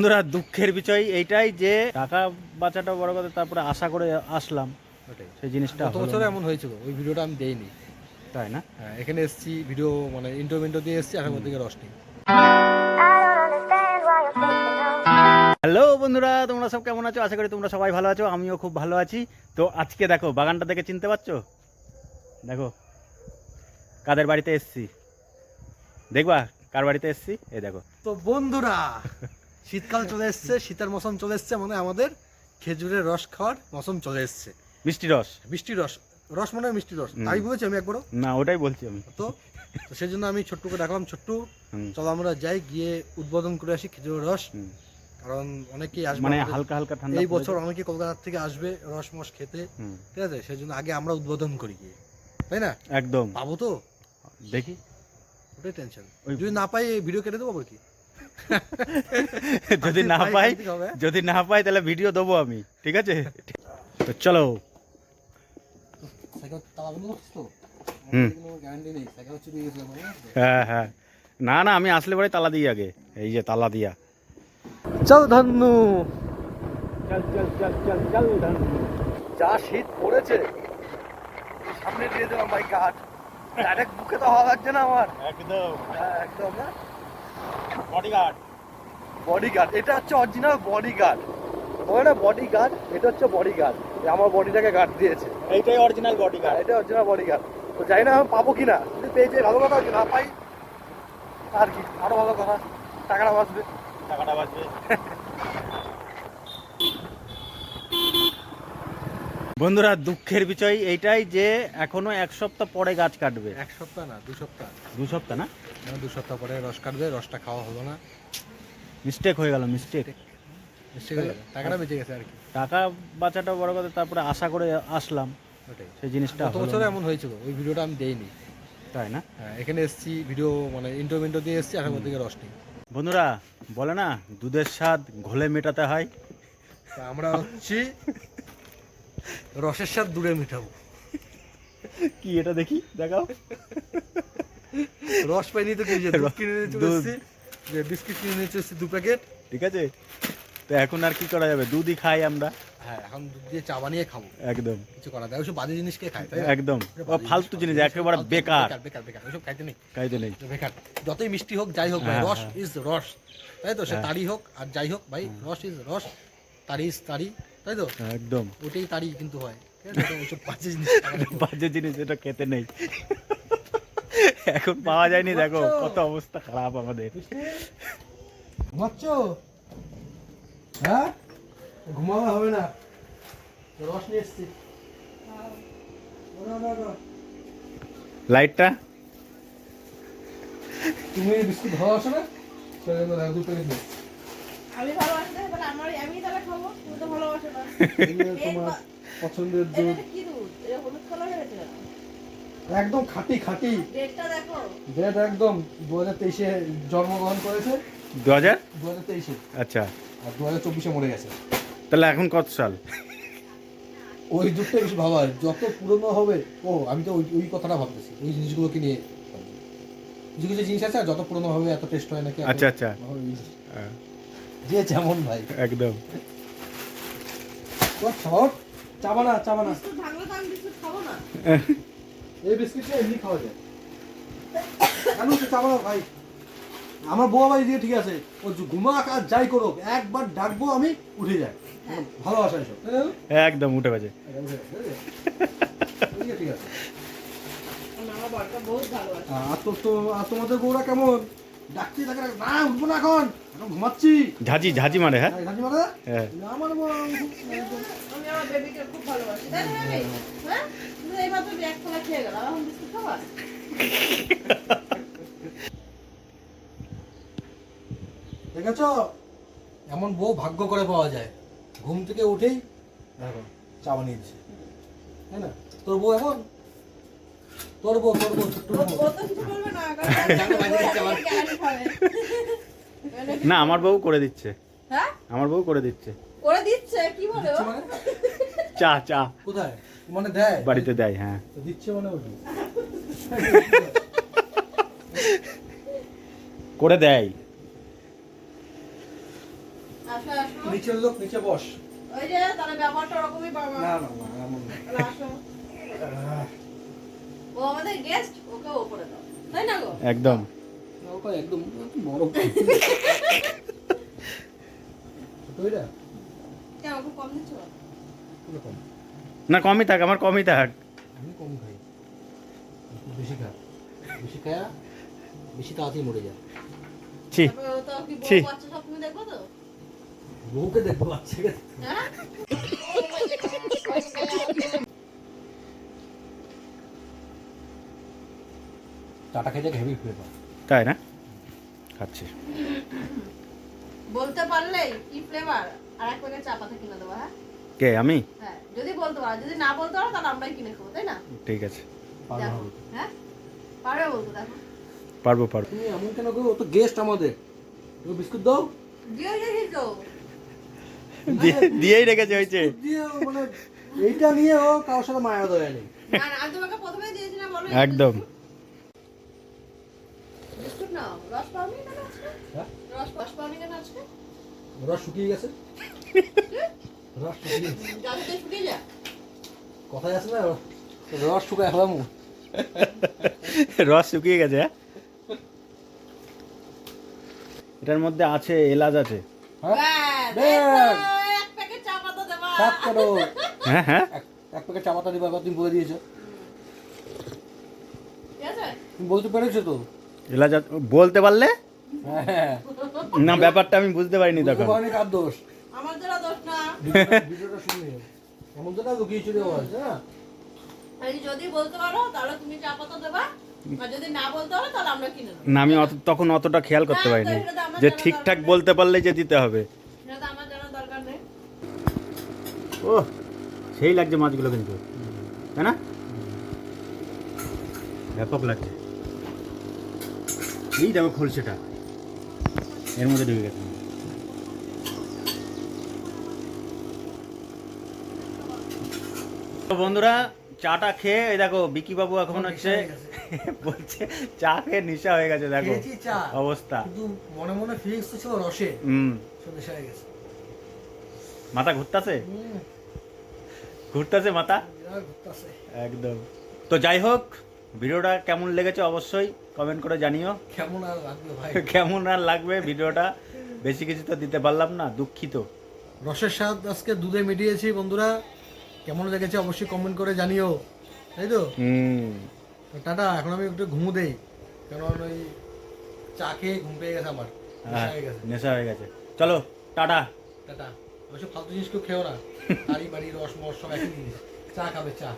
বন্ধুরা দুঃখের বিষয় এইটাই যে টাকা বাঁচাটা বড় কথা তারপরে আশা করে আসলাম। সেই জিনিসটা গত বছর এমন হয়েছিল ওই ভিডিওটা আমি দেইনি। তাই না? হ্যাঁ এখানে এসেছি ভিডিও মানে ইন্টো মিন্টো দিয়ে এসেছি আসার মধ্যে রস নেই। হ্যালো বন্ধুরা তোমরা সব কেমন আছো? আশা করি তোমরা সবাই ভালো আছো আমিও খুব ভালো আছি। তো আজকে দেখো বাগানটা দেখে চিনতে পারছ? দেখো কাদের বাড়িতে এসছি? দেখবা কার বাড়িতে এসছি? এই দেখো। তো বন্ধুরা শীতকাল চলে এসছে শীতের মৌসুম চলে এসছে মানে আমাদের খেজুরের রস খাওয়ার মৌসুম চলে এসছে। মিষ্টি রস? মিষ্টি রস রস মানে মিষ্টি রস। তাই বলেছি আমি একবারও। না ওটাই বলছি আমি। তো তো সেই জন্য আমি ছোট্টুকে ডাকলাম ছোট্টু চলো আমরা যাই গিয়ে উদ্বোধন করে আসি খেজুরের রস। কারণ অনেকেই আসবে মানে হালকা হালকা ঠান্ডা এই বছর অনেকে কলকাতা থেকে আসবে রস মস খেতে। ঠিক আছে? সেই জন্য আগে আমরা উদ্বোধন করি গিয়ে। তাই না? একদম। পাবো তো? দেখি। ওটাই টেনশন যদি না পাই ভিডিও কেটে দেবো আবার কি? যদি না পাই। যদি না পাই তাহলে ভিডিও দেবো আমি ঠিক আছে? তো চলো। গেছিল হ্যাঁ হ্যাঁ। না না আমি আসলে পরে তালা দিই আগে। এই যে তালা দিয়া। চল ধন্নু। চল চল চল চল চল যা শীত পড়েছে। সামনে দিয়ে দিলাম ভাই গাছ ডাইরেক্ট বুকে তো হওয়া লাগছে না আমার। একদম। হ্যাঁ, একদম না? বডিগার্ড বডি গার্ড এটা হচ্ছে অরিজিনাল বডি গার্ড বলে না বডি গার্ড এটা হচ্ছে বডি গার্ড আমার বডিটাকে গার্ড দিয়েছে। এইটাই অরিজিনাল বডিগার্ড এটা অরিজিনাল বডি গার্ড তো জানি না আমি পাবো কিনা। যদি পেয়ে যাই ভালো কথা না পাই আর কি? আরও ভালো কথা। টাকাটা বাঁচবে। টাকাটা বাঁচবে। বন্ধুরা দুঃখের বিষয় এইটাই যে এখনও এক সপ্তাহ পরে গাছ কাটবে। এক সপ্তাহ না দু সপ্তাহ। দু সপ্তাহ না, দু সপ্তাহ পরে রস কাটবে রসটা খাওয়া হলো না। মিস্টেক হয়ে গেল মিস্টেক টাকাটা বেঁচে গেছে আর কি। টাকা বাঁচাটা বড় কথা তারপরে আশা করে আসলাম। ওটাই। সেই জিনিসটা গত বছর এমন হয়েছিল ওই ভিডিওটা আমি দেইনি। তাই না? হ্যাঁ এখানে এসেছি ভিডিও মানে ইন্টো মিন্টো দিয়ে এসেছি আসার মধ্যে রস নেই। বন্ধুরা বলে না দুধের স্বাদ ঘোলে মেটাতে হয়। আমরা হচ্ছি রসের স্বাদ দূরে মিঠাবো কি এটা দেখি? দেখাও। রস পাইনি তো দুধ কিনে নিয়ে চলে যে বিস্কিট কিনে নিয়ে চলে দু প্যাকেট। ঠিক আছে? তো এখন আর কি করা যাবে? দুধই খাই আমরা। হ্যাঁ এখন দুধ দিয়ে চা বানিয়ে খাব। একদম। কিছু করা যায়। ওইসব বাজে জিনিস কে খায় তাই একদম। ওসব ফালতু জিনিস একেবারে বেকার। বেকার বেকার ওইসব খাইতে নেই। খাইতে নেই। বেকার। যতই মিষ্টি হোক যাই হোক ভাই হ্যাঁ, রস হ্যাঁ। ইজ রস তাই তো? সে হ্যাঁ। তারি হোক আর যাই হোক ভাই রস ইজ রস তারি ইজ তারি তাই তো? একদম। ওটাই তারি কিন্তু হয়। বাজে জিনিস। বাজে জিনিস এটা খেতে নেই। এখন পাওয়া যায়নি দেখো কত অবস্থা খারাপ আমাদের। ঘুমাচ্ছ হ্যাঁ? ঘুমাবা হবে না। রস নিয়ে এসছি। না, না, না। লাইটটা? তুমি বিস্কুট না? দু প্যাকেট নিয়ে আমি না, তাহলে আমার আমি তাহলে খাব তুমি তো ভালোবাসো না। তোমার পছন্দের দুধ কি দুধ এটা হলুদ কালার হয়েছে একদম খাঁটি খাঁটি। ডেট একদম দু হাজার তেইশে জন্মগ্রহণ করেছে। দু হাজার দু হাজার তেইশে। আচ্ছা। আর দু হাজার চব্বিশে মরে গেছে। তাহলে এখন কত সাল? ওই দুধটা বেশি ভাবা যত পুরনো হবে ও আমি তো ওই ওই কথাটা ভাবতেছি। ওই জিনিসগুলোকে নিয়ে। কিছু কিছু জিনিস আছে আর যত পুরনো হবে এত টেস্ট হয় নাকি? আচ্ছা, আচ্ছা। ওই হ্যাঁ, যে যেমন ভাই। একদম। শর্ট চাবা না চাবা না বিস্কুট ভাঙলে তো আমি বিস্কুট খাব না। এই বিস্কিটটা এমনি খাওয়া যায়। কেন সে চাবা ভাই? আমার বউ ভাই দিয়ে ঠিক আছে। ও ঘুমাক আর যাই করুক একবার ডাকবো আমি উঠে যাই ভালোবাসা এসব। একদম উঠে গেছে? ঠিক আছে, আর তো তো আর তোমাদের বউরা কেমন? ডাকছি তাকে না উঠবো না এখন। এখন ঘুমাচ্ছি। ঝাঁঝি ঝাঁঝি মারে হ্যাঁ? ঝাঁঝি মারে? হ্যাঁ। আমার বউ আমি আমার বেবিকে খুব ভালোবাসি তাই না বেবি হ্যাঁ তুমি এইমাত্র এক থালা খেয়ে গেল এখন বিস্কুট খাবা দেখেছ? এমন বউ ভাগ্য করে পাওয়া যায়। ঘুম থেকে উঠেই দেখো চা বানিয়ে দিচ্ছে তাই না? তোর বউ এখন? তোর বউ তোর বউ না আমার। বউ করে দিচ্ছে। হ্যাঁ? আমার বউ করে দিচ্ছে। করে দিচ্ছে? কি বলে মানে? চা চা। কোথায়? মানে দেয়? বাড়িতে দেয় হ্যাঁ। তো দিচ্ছে মানে ওটি করে দেয় আসো আসো নিচের লোক নিচে বস। ওই যে তাহলে ব্যাপারটা ওরকমই পাবো না না না এমন না। তাহলে আসো। ও আমাদের গেস্ট ওকে উপরে দাও। তাই না গো? একদম। ওটা একদম বড়। তৈরা কেন ওকে কম দিচ্ছ? না কমই থাক আমার কমই থাক। আমি কম খাই। বেশি খা। বেশি খায়া বেশি তাড়াতাড়ি মরে যায় ছি ছি। বউ বাচ্চা সব তুমি দেখব তো বউকে দেখব বাচ্চাকে খেতে হেভি ফ্লেভার তাই না? খাচ্ছি। বলতে পারলেই কি ফ্লেভার আর এক প্যাকেট চা পাতা কিনে দেবো হ্যাঁ? কে আমি? হ্যাঁ যদি বলতে পারো যদি না বলতে পারো তাহলে আমরাই কিনে খাব তাই না? ঠিক আছে। হ্যাঁ? পারবে বলতে দেখো। পারব পারব। তুমি এমন কেন করো? ও তো গেস্ট আমাদের। তুমি বিস্কুট দাও। দিয়ে দিয়ে। দিয়েই রেখেছে হয়েছে মানে এইটা নিয়ে ও কারোর সাথে মায়া দয়া নেই। একদম। রস হ্যাঁ? রস রস পাওনি কেন আজকে? রস শুকিয়ে গেছে। রস শুকিয়ে গেছে। যাতে শুকিয়ে যা কথায় আছে না রস শুকায় হলাম রস শুকিয়ে গেছে হ্যাঁ? এটার মধ্যে আছে এলাচ আছে। হ্যাঁ? সাত করো। হ্যাঁ হ্যাঁ। এক এক প্যাকেট চা পাতা দিবা তুমি বলে দিয়েছ। তুমি বলতে পেরেছ তো? বলতে পারলে? হ্যাঁ। না ব্যাপারটা আমি বুঝতে পারিনি তখন। পারোনি দোষ? আমার দ্বারা দোষ না। ভিডিওটা- লুকিয়ে হ্যাঁ। যদি বলতে পারো তাহলে তুমি চা পাতা দেবা? না বলতে পারো তাহলে আমরা কিনে নেব না আমি অত তখন অতটা খেয়াল করতে পারিনি। তো আমার যে ঠিকঠাক বলতে পারলে যে দিতে হবে সেটা তো আমার জানার দরকার নেই ও সেই লাগছে মাছগুলো কিন্তু। তাই না? ব্যাপক লাগছে। এই দেখো খোলসেটা। এর মধ্যে ঢুকে গেছে। তো বন্ধুরা চাটা খেয়ে এই দেখো বিকি বাবু এখন হচ্ছে বলছে চা খেয়ে নিশা হয়ে গেছে দেখো। অবস্থা। মনে মনে ফিলিংস তো ছিল রসে। হুম। হয়ে গেছে। মাথা ঘুরতাছে? ঘুরতাছে মাথা একদম। তো যাই হোক ভিডিওটা কেমন লেগেছে অবশ্যই কমেন্ট করে জানিও। কেমন আর লাগবে ভাই? কেমন আর লাগবে ভিডিওটা? বেশি কিছু তো দিতে পারলাম না দুঃখিত। রসের স্বাদ আজকে দুধে মিটিয়েছি বন্ধুরা। কেমন লেগেছে অবশ্যই কমেন্ট করে জানিও। তাই তো? হুম। টাটা এখন আমি একটু ঘুমু দেই। কারণ ওই চা খেয়ে ঘুম পেয়ে গেছে আমার নেশা হয়ে গেছে। হয়ে গেছে। চলো টাটা। টাটা। অবশ্য ফালতু জিনিস কেউ খেও না। বাড়ি বাড়ি রস মস সব একই জিনিস। চা খাবে চা।